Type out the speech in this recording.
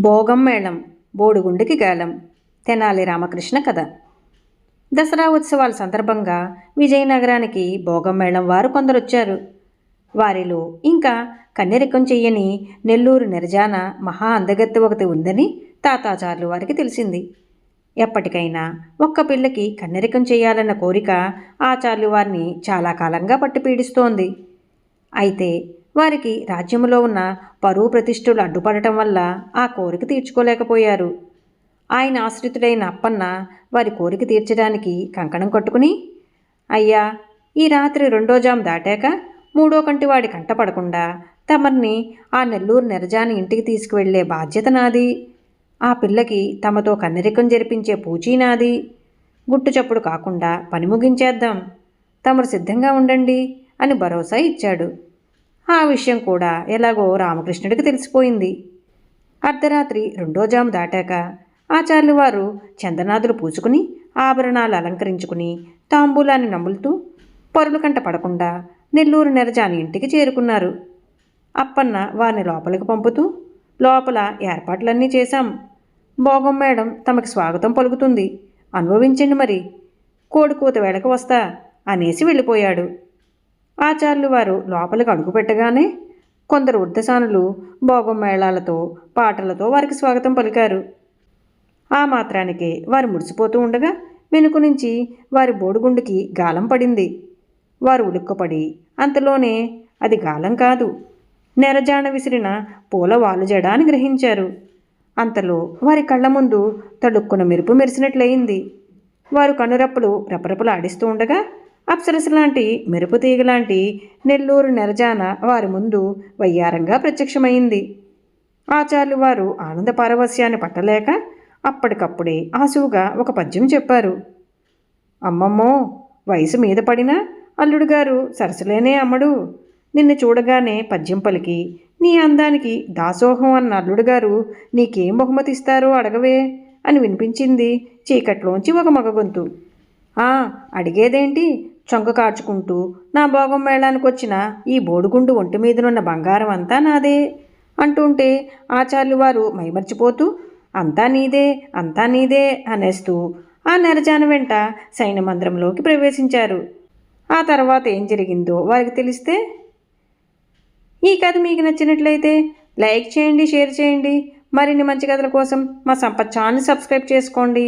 భోగం మేళం బోడుగుండికి గాలం. తెనాలి రామకృష్ణ కథ. దసరా ఉత్సవాల సందర్భంగా విజయనగరానికి భోగం మేళం వారు కొందరొచ్చారు. వారిలో ఇంకా కన్నెరికం చెయ్యని నెల్లూరు నిర్జాన మహా అందగత్తి ఒకటి ఉందని తాతాచార్యులు వారికి తెలిసింది. ఎప్పటికైనా ఒక్క పిల్లకి కన్నెరికం చేయాలన్న కోరిక ఆచార్యులు వారిని చాలా కాలంగా పట్టి పీడిస్తోంది. అయితే వారికి రాజ్యములో ఉన్న పరువు ప్రతిష్ఠలు అడ్డుపడటం వల్ల ఆ కోరిక తీర్చుకోలేకపోయారు. ఆయన ఆశ్రితుడైన అప్పన్న వారి కోరిక తీర్చడానికి కంకణం కట్టుకుని అయ్యా ఈ రాత్రి రెండో జాము దాటాక మూడో కంటి వాడి కంట పడకుండా తమర్ని ఆ నెల్లూరు నిరజాని ఇంటికి తీసుకువెళ్ళే బాధ్యత నాది. ఆ పిల్లకి తమతో కన్నెరికం జరిపించే పూచీ నాది. గుట్టు చప్పుడు కాకుండా పని ముగించేద్దాం. తమరు సిద్ధంగా ఉండండి అని భరోసా ఇచ్చాడు. ఆ విషయం కూడా ఎలాగో రామకృష్ణుడికి తెలిసిపోయింది. అర్ధరాత్రి రెండో జాము దాటాక ఆచార్యులు వారు చందనాదులు పూసుకుని ఆభరణాలు అలంకరించుకుని తాంబూలాన్ని నములుతూ పొరలు కంట పడకుండా నెల్లూరు నెరజాని ఇంటికి చేరుకున్నారు. అప్పన్న వారిని లోపలికి పంపుతూ లోపల ఏర్పాట్లన్నీ చేశాం. భోగం మేడం తమకి స్వాగతం పలుకుతుంది. అనుభవించండి మరి. కోడికూత వేళకు వస్తా అనేసి వెళ్ళిపోయాడు. ఆచార్యులు వారు లోపలికి అడుగుపెట్టగానే కొందరు వృద్ధసానులు భోగమేళాలతో పాటలతో వారికి స్వాగతం పలికారు. ఆ మాత్రానికే వారు ముడిసిపోతూ ఉండగా వెనుక నుంచి వారి బోడుగుండుకి గాలం పడింది. వారు ఉలుక్కపడి అంతలోనే అది గాలం కాదు. నెరజాన విసిరిన పూల వాలుజడ అని గ్రహించారు. అంతలో వారి కళ్ళ ముందు తడుక్కున మెరుపు మెరిసినట్లయింది. వారు కనురప్పులు రపరపలు ఆడిస్తూ ఉండగా అప్సరస లాంటి మెరుపు తీగలాంటి నెల్లూరు నెరజాన వారి ముందు వయ్యారంగా ప్రత్యక్షమైంది. ఆచార్యులు వారు ఆనంద పారవస్యాన్ని పట్టలేక అప్పటికప్పుడే ఆసువుగా ఒక పద్యం చెప్పారు. అమ్మమ్మో వయసు మీద పడినా అల్లుడు గారు సరసలేనే అమ్మడు. నిన్ను చూడగానే పద్యం పలికి నీ అందానికి దాసోహం అన్న అల్లుడు గారు నీకేం బహుమతి ఇస్తారో అడగవే అని వినిపించింది చీకట్లోంచి ఒక మగ గొంతు. అడిగేదేంటి? చొంక కార్చుకుంటూ నా భోగం మేళానికి వచ్చిన ఈ బోడుగుండు ఒంటి మీదనున్న బంగారం అంతా నాదే అంటుంటే ఆచార్యులు వారు మైమర్చిపోతూ అంతా నీదే అంతా నీదే అనేస్తూ ఆ నెరజాన వెంట సైన్య మందిరంలోకి ప్రవేశించారు. ఆ తర్వాత ఏం జరిగిందో వారికి తెలిస్తే ఈ కథ మీకు నచ్చినట్లయితే లైక్ చేయండి షేర్ చేయండి. మరిన్ని మంచి కథల కోసం మా సంపత్ ఛానల్ సబ్స్క్రైబ్ చేసుకోండి.